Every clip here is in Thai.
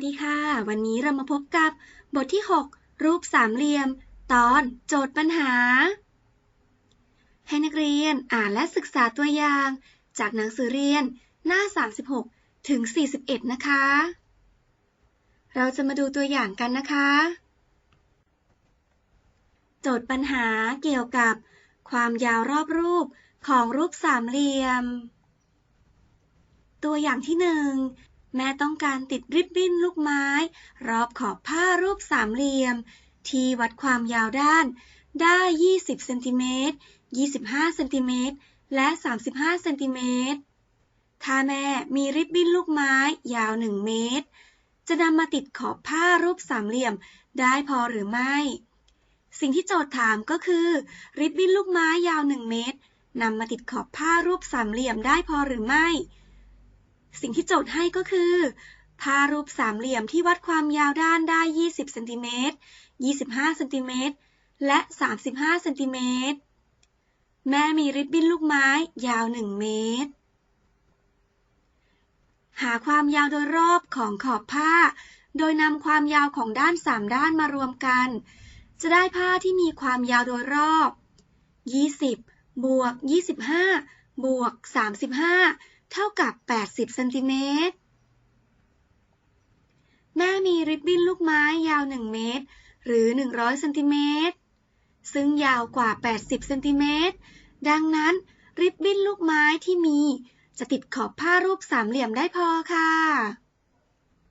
วัสดีค่ะ วันนี้เรามาพบกับบทที่ 6 รูปสามเหลี่ยม ตอนโจทย์ปัญหา ให้นักเรียนอ่านและศึกษาตัวอย่าง จากหนังสือเรียนหน้า 36 ถึง 41 นะคะ เราจะมาดูตัวอย่างกันนะคะ โจทย์ปัญหาเกี่ยวกับ ความยาวรอบรูปของรูปสามเหลี่ยม ตัวอย่างที่หนึ่ง แม่ต้องการติดริบบิ้นลูกไม้ รอบขอบผ้ารูปสามเหลี่ยม ที่วัดความยาวด้าน ได้ 20เซนติเมตร25เซนติเมตรและ 35เซนติเมตรถ้าแม่มีริบบิ้นลูกไม้ยาว 1 เมตร จะนำมาติดขอบผ้ารูปสามเหลี่ยมได้พอหรือไม่ สิ่งที่โจทย์ถามก็คือ ริบบิ้นลูกไม้ยาว 1 เมตรนำมาติดขอบผ้ารูปสามเหลี่ยมได้พอหรือไม่ สิ่งที่โจทย์ให้ก็คือผ้ารูปสามเหลี่ยมที่วัดความยาวด้านได้ 20 เซนติเมตร 25 เซนติเมตร และ 35 เซนติเมตร แม่มีริบบิ้นลูกไม้ยาว 1 เมตร หาความยาวโดยรอบของขอบผ้า โดยนำความยาวของด้าน 3 ด้านมารวมกัน จะได้ผ้าที่มีความยาวโดยรอบ 20 บวก 25 บวก 35 เท่ากับ 80เซนติเมตร แม่มีริบบิ้นลูกไม้ยาว 1 เมตร หรือ 100เซนติเมตร ซึ่งยาวกว่า 80เซนติเมตร ดังนั้นริบบิ้นลูกไม้ที่มี จะติดขอบผ้ารูปสามเหลี่ยมได้พอค่ะ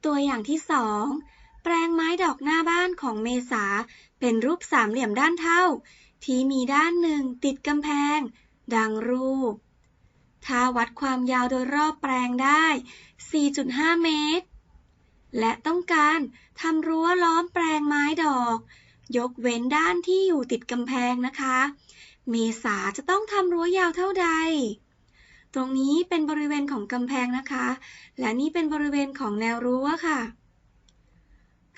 ตัวอย่างที่ 2 แปลงไม้ดอกหน้าบ้านของเมษา เป็นรูปสามเหลี่ยมด้านเท่า ที่มีด้านหนึ่งติดกำแพง ดังรูป ถ้าวัดความยาวโดยรอบแปลงได้ 4.5 เมตร และต้องการทำรั้วล้อมแปลงไม้ดอก ยกเว้นด้านที่อยู่ติดกำแพงนะคะ เมษาจะต้องทำรั้วยาวเท่าใด ตรงนี้เป็นบริเวณของกำแพงนะคะ และนี่เป็นบริเวณของแนวรั้วค่ะ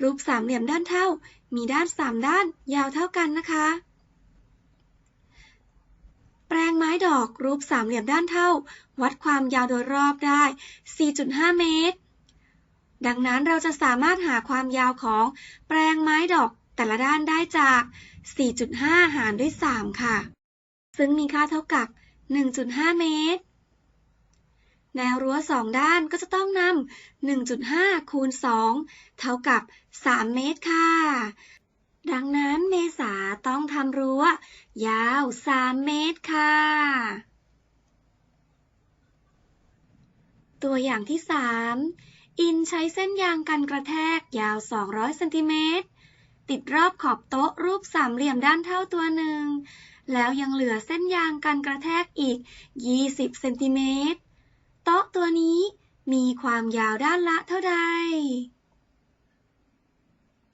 รูปสามเหลี่ยมด้านเท่า มีด้านสามด้านยาวเท่ากันนะคะ แปลงไม้ดอกรูปสามเหลี่ยมด้านเท่า วัดความยาวโดยรอบได้ 4.5 เมตร ดังนั้นเราจะสามารถหาความยาวของแปลงไม้ดอกแต่ละด้านได้จาก 4.5 หารด้วย 3 ค่ะ ซึ่งมีค่าเท่ากับ 1.5 เมตร แนวรั้วสองด้านก็จะต้องนำ1.5 คูณ 2 เท่ากับ 3 เมตรค่ะ ดังนั้นเมษาต้องทำรั้วยาว 3 เมตรค่ะ ตัวอย่างที่ 3 อินใช้เส้นยางกันกระแทกยาว 200เซนติเมตรติดรอบขอบโต๊ะรูปสามเหลี่ยมด้านเท่าตัวหนึ่ง แล้วยังเหลือเส้นยางกันกระแทกอีก 20เซนติเมตร โต๊ะตัวนี้มีความยาวด้านละเท่าใด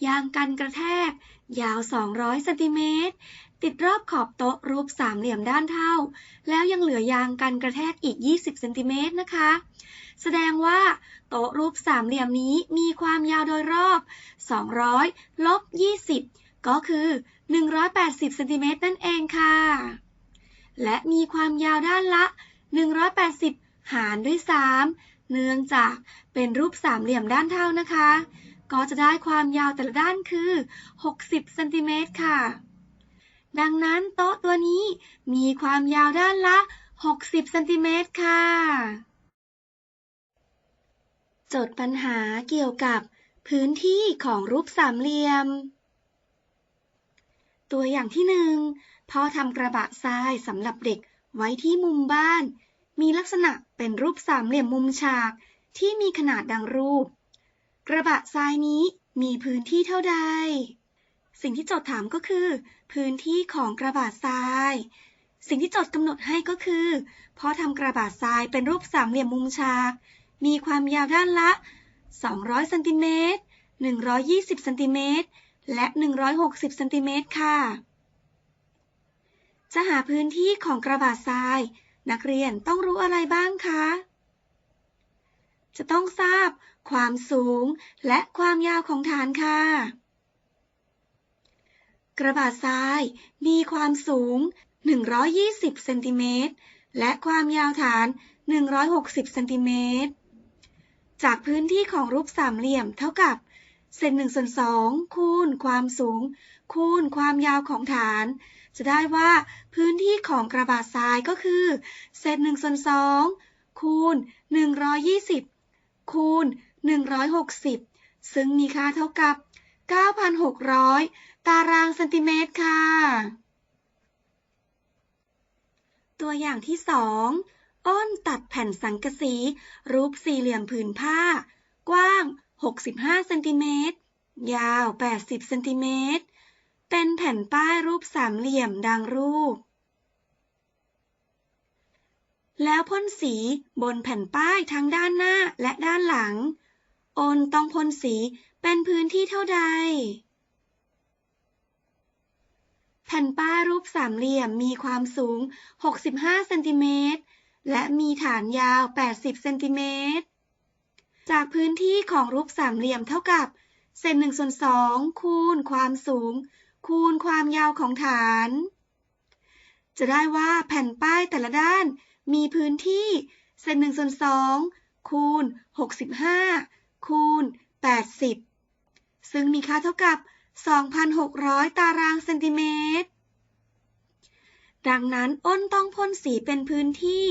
ยางกันกระแทก ยาว 200เซนติเมตร ติดรอบขอบโต๊ะรูปสามเหลี่ยมด้านเท่า แล้วยังเหลือยางกันกระแทกอีก 20เซนติเมตรนะคะ แสดงว่าโต๊ะรูปสามเหลี่ยมนี้มีความยาวโดยรอบ 200ลบ20 ก็คือ 180เซนติเมตรนั่นเองค่ะ และมีความยาวด้านละ 180 หารด้วย 3 เนื่องจากเป็นรูปสามเหลี่ยมด้านเท่านะคะ ก็จะได้ความยาวแต่ละด้านคือ 60เซนติเมตรค่ะ ดังนั้นโต๊ะตัวนี้มีความยาวด้านละ 60เซนติเมตรค่ะโจทย์ปัญหาเกี่ยวกับพื้นที่ของรูปสามเหลี่ยม ตัวอย่างที่หนึ่งพ่อทำกระบะทรายสำหรับเด็กไว้ที่มุมบ้าน มีลักษณะเป็นรูปสามเหลี่ยมมุมฉากที่มีขนาดดังรูป กระบะทรายนี้มีพื้นที่เท่าใด สิ่งที่โจทย์ถามก็คือ พื้นที่ของกระบะทราย สิ่งที่โจทย์กำหนดให้ก็คือพอทำกระบะทรายเป็นรูปสามเหลี่ยมมุมฉาก มีความยาวด้านละ 200เซนติเมตร120เซนติเมตรและ 160เซนติเมตรค่ะ จะหาพื้นที่ของกระบะทราย นักเรียนต้องรู้อะไรบ้างคะ จะต้องทราบ ความสูง และความยาวของฐานค่ะ กระบาดทรายมีความสูง 120 เซนติเมตร และความยาวฐาน 160 เซนติเมตร จากพื้นที่ของรูปสามเหลี่ยมเท่ากับเศษหนึ่งส่วนสองคูณความสูง คูณความยาวของฐาน จะได้ว่าพื้นที่ของกระบาดทรายก็คือเศษหนึ่งส่วนสองคูณหนึ่งร้อยยี่สิบคูณ หนึ่งร้อยหกสิบซึ่งมีค่าเท่ากับ 9,600 ตารางเซนติเมตรค่ะ ตัวอย่างที่สองอ้นตัดแผ่นสังกะสี รูปสี่เหลี่ยมผืนผ้า กว้าง 65 เซนติเมตร ยาว 80 เซนติเมตร เป็นแผ่นป้ายรูปสามเหลี่ยมดังรูปแล้วพ่นสีบนแผ่นป้ายทั้งด้านหน้าและด้านหลัง โอนต้องพ่นสีเป็นพื้นที่เท่าใด แผ่นป้ายรูปสามเหลี่ยมมีความสูง 65 เซนติเมตร และมีฐานยาว 80 เซนติเมตร จากพื้นที่ของรูปสามเหลี่ยมเท่ากับ เศษหนึ่งส่วนสองคูณความสูง คูณความยาวของฐาน จะได้ว่าแผ่นป้ายแต่ละด้านมีพื้นที่ เศษหนึ่งส่วนสองคูณ 65 คูณ 80 ซึ่งมีค่าเท่ากับ 2,600 ตารางเซนติเมตร ดังนั้นอ้นต้องพ่นสีเป็นพื้นที่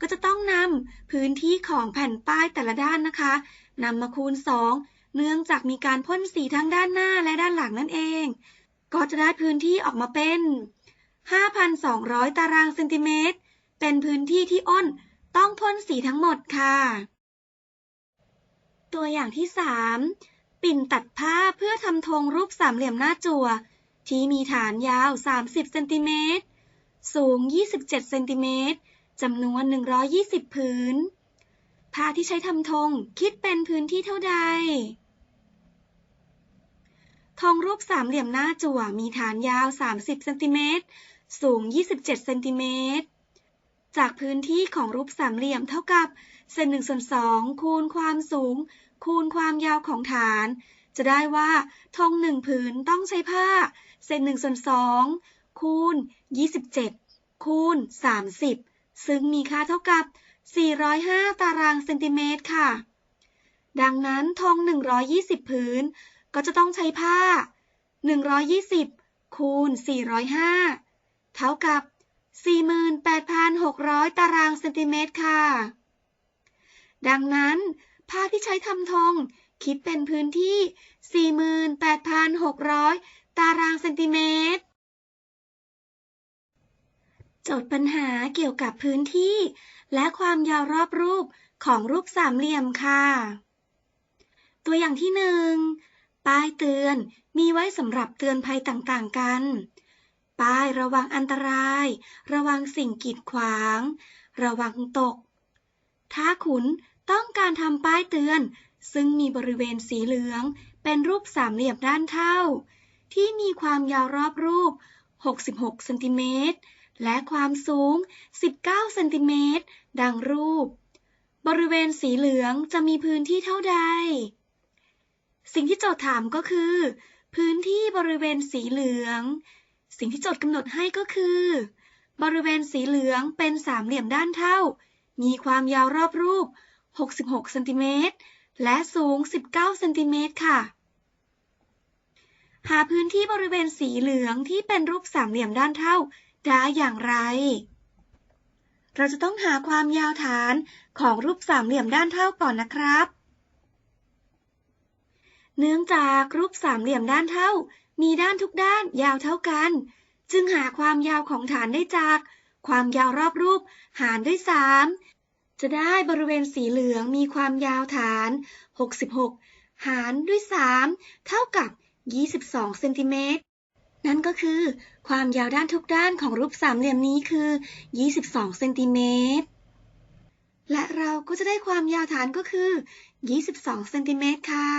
ก็จะต้องนำพื้นที่ของแผ่นป้ายแต่ละด้านนะคะนำมาคูณ 2 เนื่องจากมีการพ่นสีทั้งด้านหน้าและด้านหลังนั่นเอง ก็จะได้พื้นที่ออกมาเป็น 5,200 ตารางเซนติเมตร เป็นพื้นที่ที่อ้นต้องพ่นสีทั้งหมดค่ะ ตัวอย่างที่ 3 ปิ่นตัดผ้าเพื่อทำธงรูปสามเหลี่ยมหน้าจั่ว ที่มีฐานยาว 30 เซนติเมตร สูง 27 เซนติเมตรจำนวน 120ผืนผ้าที่ใช้ทำธงคิดเป็นพื้นที่เท่าใด ธงรูปสามเหลี่ยมหน้าจั่วมีฐานยาว 30 เซนติเมตร สูง 27 เซนติเมตร จากพื้นที่ของรูปสามเหลี่ยมเท่ากับเศษหนึ่งส่วนสองคูณความสูง คูณความยาวของฐาน จะได้ว่าธงหนึ่งผืนต้องใช้ผ้า เศษหนึ่งส่วนสองคูณ 27 คูณ 30 ซึ่งมีค่าเท่ากับ 405 ตารางเซนติเมตรค่ะ ดังนั้นธง120 ผืน ก็จะต้องใช้ผ้า 120 คูณ 405 เท่ากับ 48,600 ตารางเซนติเมตรค่ะ ดังนั้น ผ้าที่ใช้ทำธงคิดเป็นพื้นที่ 48,600 ตารางเซนติเมตร โจทย์ปัญหาเกี่ยวกับพื้นที่ และความยาวรอบรูปของรูปสามเหลี่ยมค่ะ ตัวอย่างที่หนึ่งป้ายเตือนมีไว้สำหรับเตือนภัยต่างๆกัน ป้ายระวังอันตราย ระวังสิ่งกีดขวาง ระวังตก ถ้าขุน ต้องการทำป้ายเตือน ซึ่งมีบริเวณสีเหลือง เป็นรูปสามเหลี่ยมด้านเท่าที่มีความยาวรอบรูป 66 เซนติเมตร และความสูง 19 เซนติเมตร ดังรูป บริเวณสีเหลืองจะมีพื้นที่เท่าใด สิ่งที่โจทย์ถามก็คือ พื้นที่บริเวณสีเหลือง สิ่งที่โจทย์กำหนดให้ก็คือ บริเวณสีเหลืองเป็นสามเหลี่ยมด้านเท่า มีความยาวรอบรูป 66เซนติเมตรและสูง 19เซนติเมตรค่ะ หาพื้นที่บริเวณสีเหลืองที่เป็นรูปสามเหลี่ยมด้านเท่าได้อย่างไร เราจะต้องหาความยาวฐานของรูปสามเหลี่ยมด้านเท่าก่อนนะครับ เนื่องจากรูปสามเหลี่ยมด้านเท่า มีด้านทุกด้านยาวเท่ากัน จึงหาความยาวของฐานได้จาก ความยาวรอบรูปหารด้วย3 จะได้บริเวณสีเหลืองมีความยาวฐาน 66 หารด้วย 3 เท่ากับ 22 เซนติเมตร นั่นก็คือ ความยาวด้านทุกด้านของรูปสามเหลี่ยมนี้คือ 22 เซนติเมตร และเราก็จะได้ความยาวฐานก็คือ 22 เซนติเมตรค่ะ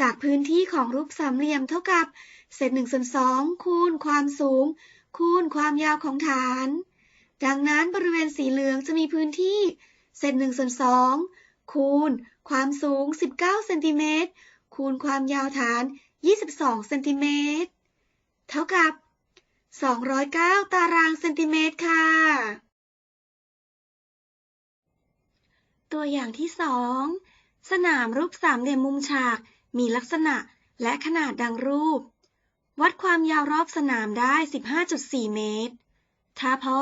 จากพื้นที่ของรูปสามเหลี่ยมเท่ากับ เศษ1ส่วน2คูณความสูง คูณความยาวของฐาน ดังนั้นบริเวณสีเหลืองจะมีพื้นที่เศษ1ส่วน2คูณ ความสูง 19เซนติเมตรคูณความยาวฐาน 22เซนติเมตรเท่ากับ 209 ตารางเซนติเมตรค่ะ ตัวอย่างที่สองสนามรูปสามเหลี่ยมมุมฉาก มีลักษณะและขนาดดังรูป วัดความยาวรอบสนามได้ 15.4 เมตร ถ้าพ่อ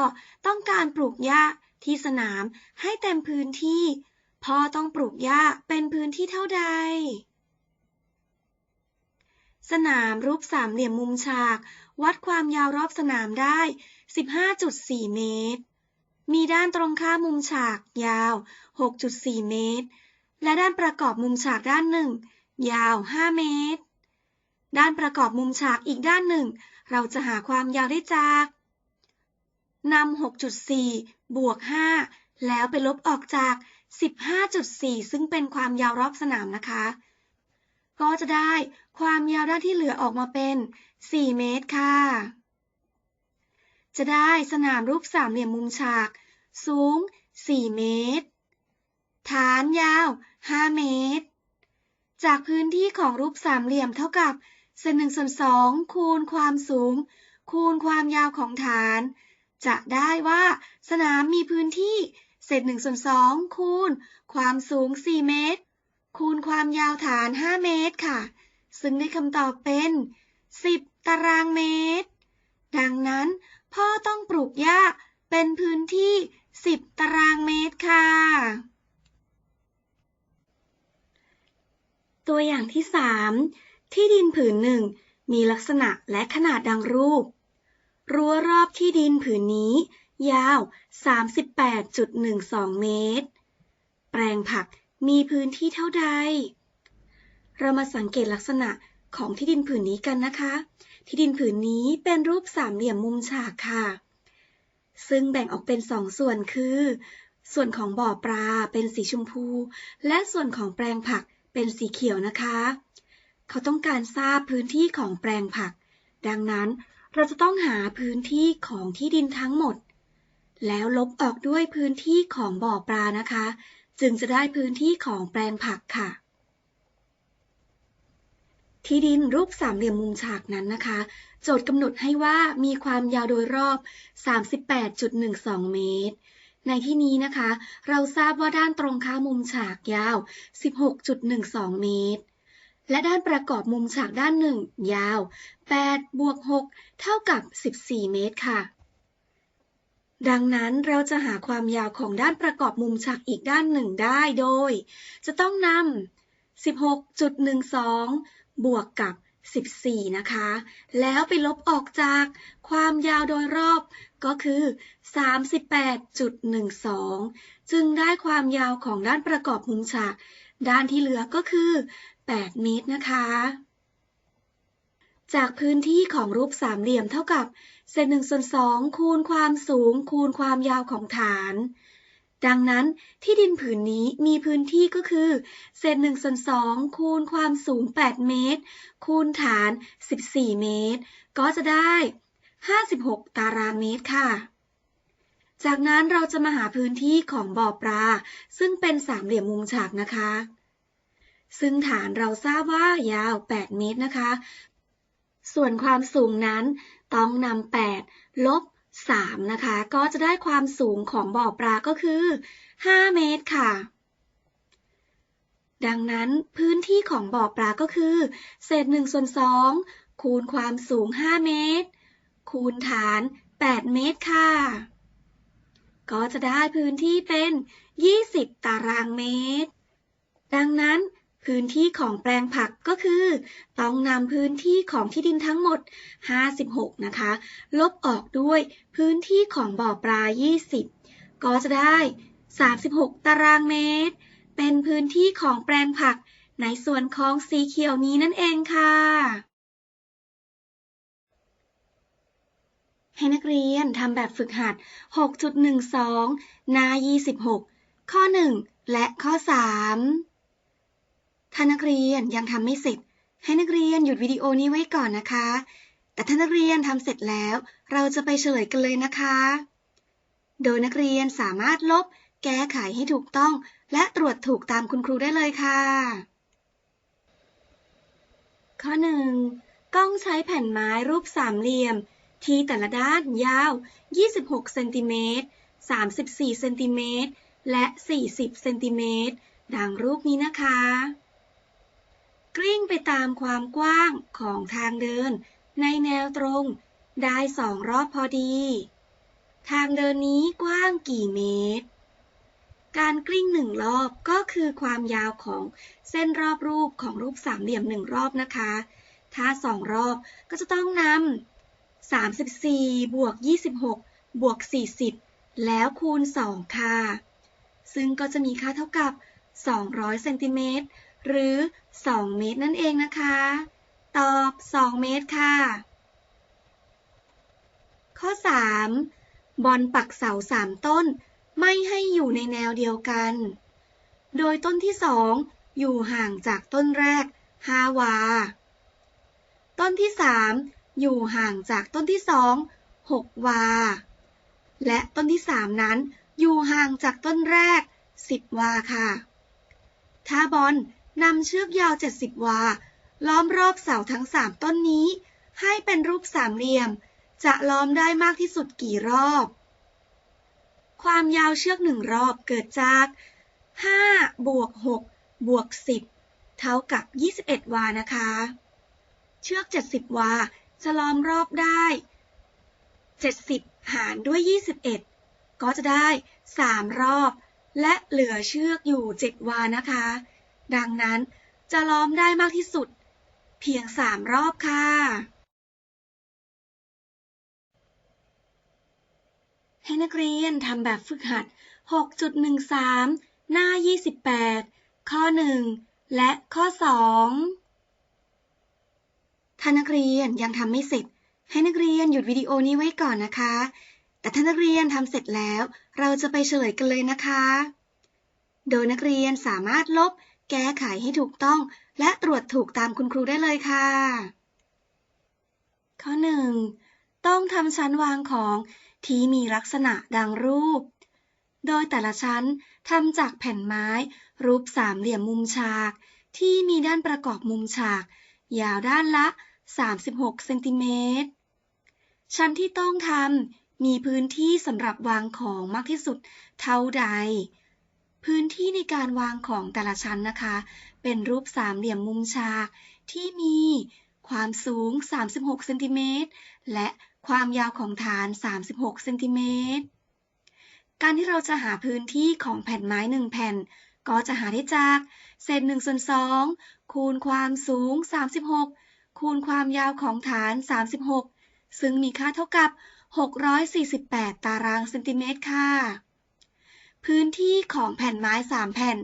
ต้องการปลูกหญ้าที่สนามให้เต็มพื้นที่ พ่อต้องปลูกหญ้าเป็นพื้นที่เท่าใด สนามรูปสามเหลี่ยมมุมฉาก วัดความยาวรอบสนามได้ 15.4 เมตร มีด้านตรงข้ามมุมฉากยาว 6.4 เมตร และด้านประกอบมุมฉากด้านหนึ่ง ยาว 5 เมตร ด้านประกอบมุมฉากอีกด้านหนึ่ง เราจะหาความยาวได้จาก นำ 6.4 บวก 5 แล้วไปลบออกจาก 15.4 ซึ่งเป็นความยาวรอบสนามนะคะ ก็จะได้ความยาวด้านที่เหลือออกมาเป็น 4 เมตรค่ะ จะได้สนามรูปสามเหลี่ยมมุมฉาก สูง 4 เมตร ฐานยาว 5 เมตร จากพื้นที่ของรูปสามเหลี่ยมเท่ากับเศษหนึ่งส่วนสองคูณความสูง คูณความยาวของฐาน จะได้ว่าสนามมีพื้นที่เศษหนึ่งส่วนสองคูณ ความสูง 4 เมตร คูณความยาวฐาน 5 เมตรค่ะ ซึ่งได้คำตอบเป็น 10 ตารางเมตร ดังนั้นพ่อต้องปลูกหญ้าเป็นพื้นที่ 10 ตารางเมตรค่ะ ตัวอย่างที่ 3 ที่ดินผืนหนึ่งมีลักษณะและขนาดดังรูป รั้วรอบที่ดินผืนนี้ ยาว 38.12 เมตร แปลงผักมีพื้นที่เท่าใด เรามาสังเกตลักษณะของที่ดินผืนนี้กันนะคะ ที่ดินผืนนี้เป็นรูปสามเหลี่ยมมุมฉากค่ะ ซึ่งแบ่งออกเป็นสองส่วนคือ ส่วนของบ่อปลาเป็นสีชมพู และส่วนของแปลงผักเป็นสีเขียวนะคะ เขาต้องการทราบพื้นที่ของแปลงผัก ดังนั้น เราจะต้องหาพื้นที่ของที่ดินทั้งหมด แล้วลบออกด้วยพื้นที่ของบ่อปลานะคะ จึงจะได้พื้นที่ของแปลงผักค่ะ ที่ดินรูปสามเหลี่ยมมุมฉากนั้นนะคะ โจทย์กำหนดให้ว่ามีความยาวโดยรอบ 38.12 เมตรในที่นี้นะคะ เราทราบว่าด้านตรงข้ามมุมฉากยาว 16.12 เมตร และด้านประกอบมุมฉากด้านหนึ่งยาว 8 บวก 6 เท่ากับ 14 เมตรค่ะ ดังนั้นเราจะหาความยาวของด้านประกอบมุมฉากอีกด้านหนึ่งได้โดย จะต้องนำ16.12 บวกกับ 14 นะคะ แล้วไปลบออกจากความยาวโดยรอบก็คือ 38.12 จึงได้ความยาวของด้านประกอบมุมฉาก ด้านที่เหลือก็คือ 8 เมตรนะคะ จากพื้นที่ของรูปสามเหลี่ยมเท่ากับเศษหนึ่งส่วนสองคูณความสูง คูณความยาวของฐาน ดังนั้นที่ดินผืนนี้มีพื้นที่ก็คือเศษหนึ่งส่วนสองคูณความสูง 8 เมตร คูณฐาน 14 เมตร ก็จะได้ 56 ตารางเมตรค่ะจากนั้นเราจะมาหาพื้นที่ของบ่อปลา ซึ่งเป็นสามเหลี่ยมมุมฉากนะคะ ซึ่งฐานเราทราบว่ายาว 8 เมตรนะคะ ส่วนความสูงนั้นต้องนำ8ลบ3นะคะ ก็จะได้ความสูงของบ่อปลาก็คือ 5 เมตรค่ะ ดังนั้นพื้นที่ของบ่อปลาก็คือ เศษ1ส่วน2คูณความสูง 5 เมตร คูณฐาน 8 เมตรค่ะ ก็จะได้พื้นที่เป็น 20 ตารางเมตร ดังนั้น พื้นที่ของแปลงผักก็คือ ต้องนำพื้นที่ของที่ดินทั้งหมด 56 นะคะ ลบออกด้วยพื้นที่ของบ่อปลา 20 ก็จะได้ 36 ตารางเมตร เป็นพื้นที่ของแปลงผักในส่วนของสีเขียวนี้นั่นเองค่ะ ให้นักเรียนทำแบบฝึกหัด 6.12 หน้า 26 ข้อ 1 และข้อ 3 ถ้านักเรียนยังทำไม่เสร็จ ให้นักเรียนหยุดวิดีโอนี้ไว้ก่อนนะคะ แต่ถ้านักเรียนทำเสร็จแล้ว เราจะไปเฉลยกันเลยนะคะ โดยนักเรียนสามารถลบ แก้ไขให้ถูกต้อง และตรวจถูกตามคุณครูได้เลยค่ะ ข้อ 1. กล้องใช้แผ่นไม้รูปสามเหลี่ยม ที่แต่ละด้านยาว 26เซนติเมตร34เซนติเมตรและ 40เซนติเมตรดังรูปนี้นะคะ กลิ้งไปตามความกว้างของทางเดิน ในแนวตรง ได้สองรอบพอดี ทางเดินนี้กว้างกี่เมตร การกลิ้งหนึ่งรอบก็คือความยาวของเส้นรอบรูปของรูปสามเหลี่ยมหนึ่งรอบนะคะ ถ้าสองรอบก็จะต้องนำ34บวก26บวก40 แล้วคูณ 2 ค่ะ ซึ่งก็จะมีค่าเท่ากับ 200เซนติเมตร หรือ 2 เมตรนั่นเองนะคะ ตอบ 2 เมตรค่ะ ข้อ 3 บอลปักเสา 3 ต้น ไม่ให้อยู่ในแนวเดียวกัน โดยต้นที่ 2 อยู่ห่างจากต้นแรก 5 วา ต้นที่ 3 อยู่ห่างจากต้นที่ 2 6 วา และต้นที่ 3 นั้นอยู่ห่างจากต้นแรก 10 วาค่ะ ถ้าบอล นำเชือกยาว 70 วา ล้อมรอบเสาทั้ง3ต้นนี้ ให้เป็นรูปสามเหลี่ยม จะล้อมได้มากที่สุดกี่รอบ ความยาวเชือกหนึ่งรอบเกิดจาก5บวก6บวก10 เท่ากับ 21 วานะคะ เชือก 70 วา จะล้อมรอบได้ 70 หารด้วย 21 ก็จะได้ 3 รอบ และเหลือเชือกอยู่ 7 วานะคะ ดังนั้นจะล้อมได้มากที่สุด เพียง3รอบค่ะ ให้นักเรียนทำแบบฝึกหัด 6.13 หน้า 28 ข้อ 1 และข้อ 2 ถ้านักเรียนยังทำไม่เสร็จ ให้นักเรียนหยุดวิดีโอนี้ไว้ก่อนนะคะ แต่ถ้านักเรียนทำเสร็จแล้ว เราจะไปเฉลยกันเลยนะคะ โดยนักเรียนสามารถลบ แก้ไขให้ถูกต้อง และตรวจถูกตามคุณครูได้เลยค่ะ ข้อ 1 ต้องทำชั้นวางของที่มีลักษณะดังรูป โดยแต่ละชั้นทำจากแผ่นไม้ รูปสามเหลี่ยมมุมฉาก ที่มีด้านประกอบมุมฉาก ยาวด้านละ 36เซนติเมตรชั้นที่ต้องทำมีพื้นที่สำหรับวางของมากที่สุดเท่าใด พื้นที่ในการวางของแต่ละชั้นนะคะ เป็นรูปสามเหลี่ยมมุมฉากที่มีความสูง 36เซนติเมตรและความยาวของฐาน 36เซนติเมตร การที่เราจะหาพื้นที่ของแผ่นไม้ 1 แผ่น ก็จะหาได้จากเศษ1ส่วน2คูณความสูง 36 คูณความยาวของฐาน 36 ซึ่งมีค่าเท่ากับ 648 ตารางเซนติเมตรค่ะ พื้นที่ของแผ่นไม้ 3 แผ่น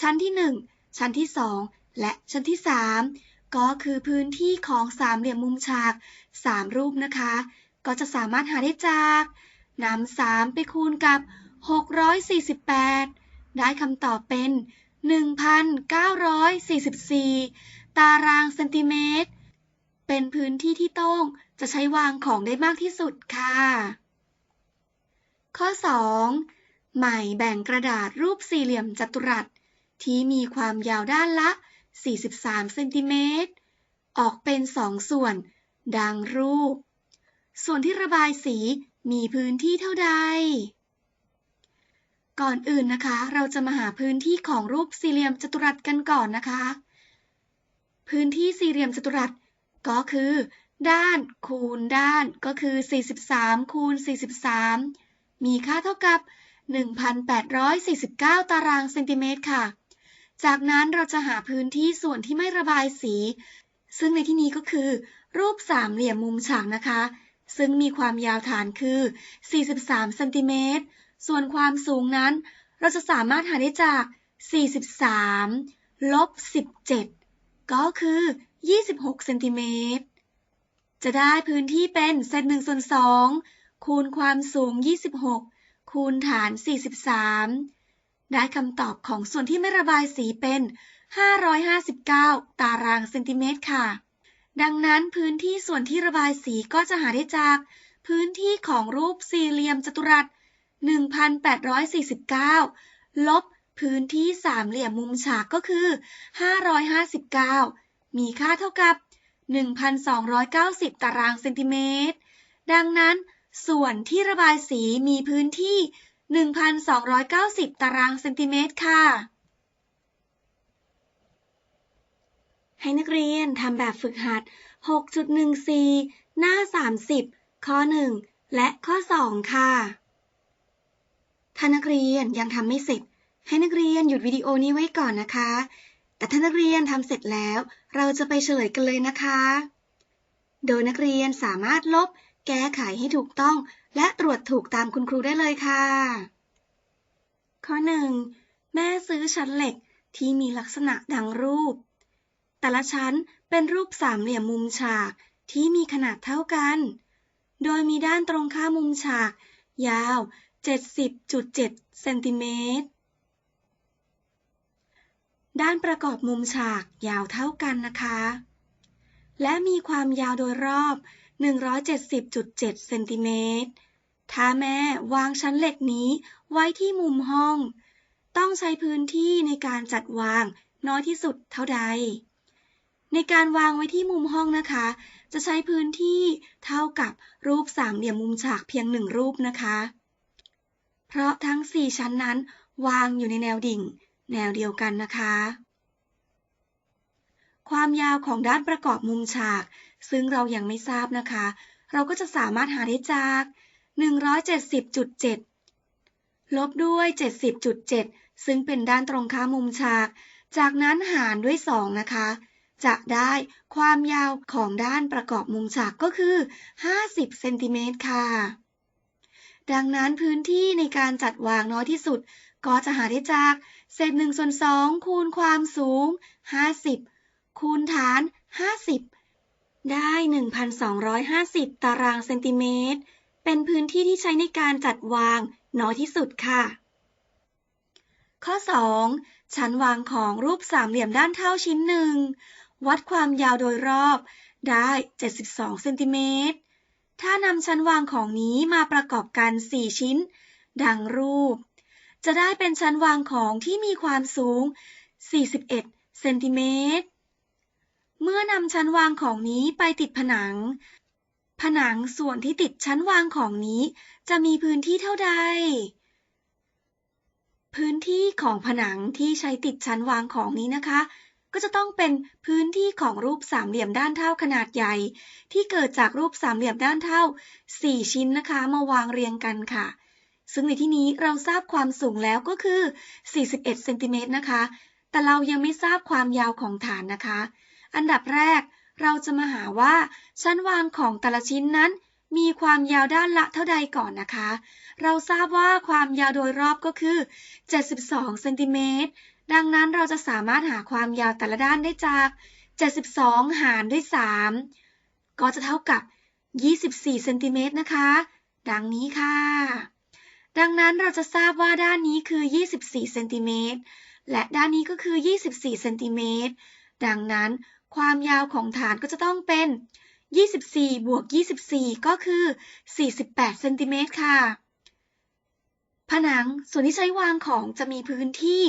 ชั้นที่ 1 ชั้นที่ 2 และชั้นที่ 3 ก็คือพื้นที่ของสามเหลี่ยมมุมฉาก 3 รูปนะคะ ก็จะสามารถหาได้จากนำ3ไปคูณกับ 648 ได้คำตอบเป็น 1,944 ตารางเซนติเมตร เป็นพื้นที่ที่ต้องจะใช้วางของได้มากที่สุดค่ะ ข้อ 2 ใหม่แบ่งกระดาษรูปสี่เหลี่ยมจัตุรัส ที่มีความยาวด้านละ 43 เซนติเมตร ออกเป็น2ส่วน ดังรูป ส่วนที่ระบายสีมีพื้นที่เท่าใด ก่อนอื่นนะคะ เราจะมาหาพื้นที่ของรูปสี่เหลี่ยมจัตุรัสกันก่อนนะคะ พื้นที่สี่เหลี่ยมจัตุรัส ก็คือ ด้านคูณด้านก็คือ 43 คูณ 43 มีค่าเท่ากับ 1,849 ตารางเซนติเมตรค่ะ จากนั้นเราจะหาพื้นที่ส่วนที่ไม่ระบายสี ซึ่งในที่นี้ก็คือ รูปสามเหลี่ยมมุมฉากนะคะ ซึ่งมีความยาวฐานคือ 43เซนติเมตร ส่วนความสูงนั้น เราจะสามารถหาได้จาก 43 ลบ 17 ก็คือ 26เซนติเมตร จะได้พื้นที่เป็นเซน1ส่วน2คูณความสูง 26 คูณฐาน 43 ได้คำตอบของส่วนที่ไม่ระบายสีเป็น 559 ตารางเซนติเมตรค่ะ ดังนั้นพื้นที่ส่วนที่ระบายสีก็จะหาได้จาก พื้นที่ของรูปสี่เหลี่ยมจัตุรัส 1,849 ลบพื้นที่สามเหลี่ยมมุมฉากก็คือ 559 มีค่าเท่ากับ 1,290 ตารางเซนติเมตร ดังนั้น ส่วนที่ระบายสีมีพื้นที่ 1,290 ตารางเซนติเมตรค่ะ ให้นักเรียนทำแบบฝึกหัด 6.14 หน้า 30 ข้อ 1 และข้อ 2 ค่ะ ถ้านักเรียนยังทำไม่เสร็จ ให้นักเรียนหยุดวิดีโอนี้ไว้ก่อนนะคะ แต่ถ้านักเรียนทำเสร็จแล้ว เราจะไปเฉลยกันเลยนะคะ โดยนักเรียนสามารถลบ แก้ไขให้ถูกต้อง และตรวจถูกตามคุณครูได้เลยค่ะ ข้อ 1. แม่ซื้อชั้นเหล็กที่มีลักษณะดังรูป แต่ละชั้นเป็นรูปสามเหลี่ยมมุมฉากที่มีขนาดเท่ากัน โดยมีด้านตรงข้ามมุมฉาก ยาว 70.7 เซนติเมตร ด้านประกอบมุมฉากยาวเท่ากันนะคะ และมีความยาวโดยรอบ 170.7 เซนติเมตร ถ้าแม่วางชั้นเหล็กนี้ไว้ที่มุมห้อง ต้องใช้พื้นที่ในการจัดวางน้อยที่สุดเท่าใด ในการวางไว้ที่มุมห้องนะคะ จะใช้พื้นที่เท่ากับรูปสามเหลี่ยมมุมฉากเพียงหนึ่งรูปนะคะ เพราะทั้ง4ชั้นนั้นวางอยู่ในแนวดิ่ง แนวเดียวกันนะคะ ความยาวของด้านประกอบมุมฉาก ซึ่งเรายังไม่ทราบนะคะ เราก็จะสามารถหาได้จาก 170.7 ลบด้วย 70.7 ซึ่งเป็นด้านตรงข้ามมุมฉาก จากนั้นหารด้วย 2 นะคะ จะได้ความยาวของด้านประกอบมุมฉากก็คือ 50 เซนติเมตรค่ะ ดังนั้นพื้นที่ในการจัดวางน้อยที่สุด ก็จะหาได้จากเศษ1ส่วน2คูณความสูง 50 คูณฐาน 50 ได้ 1,250 ตารางเซนติเมตร เป็นพื้นที่ที่ใช้ในการจัดวางน้อยที่สุดค่ะ ข้อ 2. ชั้นวางของรูปสามเหลี่ยมด้านเท่าชิ้นหนึ่ง วัดความยาวโดยรอบได้ 72 เซนติเมตร ถ้านำชั้นวางของนี้มาประกอบกัน 4 ชิ้น ดังรูป จะได้เป็นชั้นวางของที่มีความสูง 41 เซนติเมตร เมื่อนำชั้นวางของนี้ไปติดผนัง ผนังส่วนที่ติดชั้นวางของนี้ จะมีพื้นที่เท่าใด พื้นที่ของผนังที่ใช้ติดชั้นวางของนี้นะคะ ก็จะต้องเป็นพื้นที่ของรูปสามเหลี่ยมด้านเท่าขนาดใหญ่ ที่เกิดจากรูปสามเหลี่ยมด้านเท่า 4 ชิ้นนะคะ มาวางเรียงกันค่ะซึ่งในที่นี้เราทราบความสูงแล้วก็คือ 41 เซนติเมตรนะคะ แต่เรายังไม่ทราบความยาวของฐานนะคะ อันดับแรก เราจะมาหาว่าชั้นวางของแต่ละชิ้นนั้น มีความยาวด้านละเท่าใดก่อนนะคะ เราทราบว่าความยาวโดยรอบก็คือ 72เซนติเมตร ดังนั้นเราจะสามารถหาความยาวแต่ละด้านได้จาก 72 หารด้วย 3 ก็จะเท่ากับ 24เซนติเมตรนะคะ ดังนี้ค่ะ ดังนั้นเราจะทราบว่าด้านนี้คือ 24เซนติเมตรและด้านนี้ก็คือ 24เซนติเมตรดังนั้น ความยาวของฐานก็จะต้องเป็น 24 บวก 24 ก็คือ 48 เซนติเมตรค่ะ ผนังส่วนที่ใช้วางของจะมีพื้นที่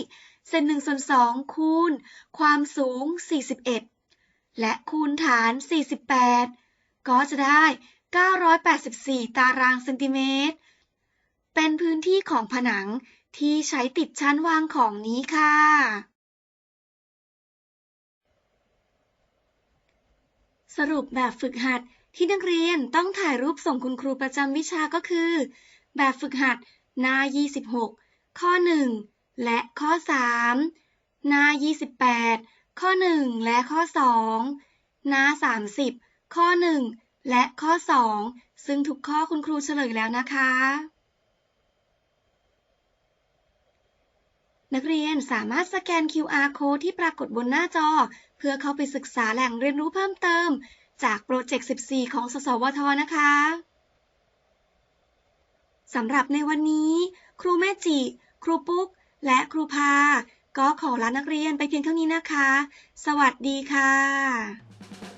เซน1ส่วน2คูณ ความสูง 41 และคูณฐาน 48 ก็จะได้ 984 ตารางเซนติเมตร เป็นพื้นที่ของผนังที่ใช้ติดชั้นวางของนี้ค่ะ สรุปแบบฝึกหัดที่นักเรียนต้องถ่ายรูปส่งคุณครูประจำวิชาก็คือ แบบฝึกหัดหน้า 26 ข้อ 1 และข้อ 3 หน้า 28 ข้อ 1 และข้อ 2 หน้า 30 ข้อ 1 และข้อ 2 ซึ่งทุกข้อคุณครูเฉลยแล้วนะคะ นักเรียนสามารถสแกน QR code ที่ปรากฏบนหน้าจอ เพื่อเข้าไปศึกษาแหล่งเรียนรู้เพิ่มเติม จากโปรเจกต์ 14 ของสสวทนะคะสำหรับในวันนี้ ครูแม่จิ ครูปุ๊ก และครูพา ก็ขอลานักเรียนไปเพียงเท่านี้นะคะ สวัสดีค่ะ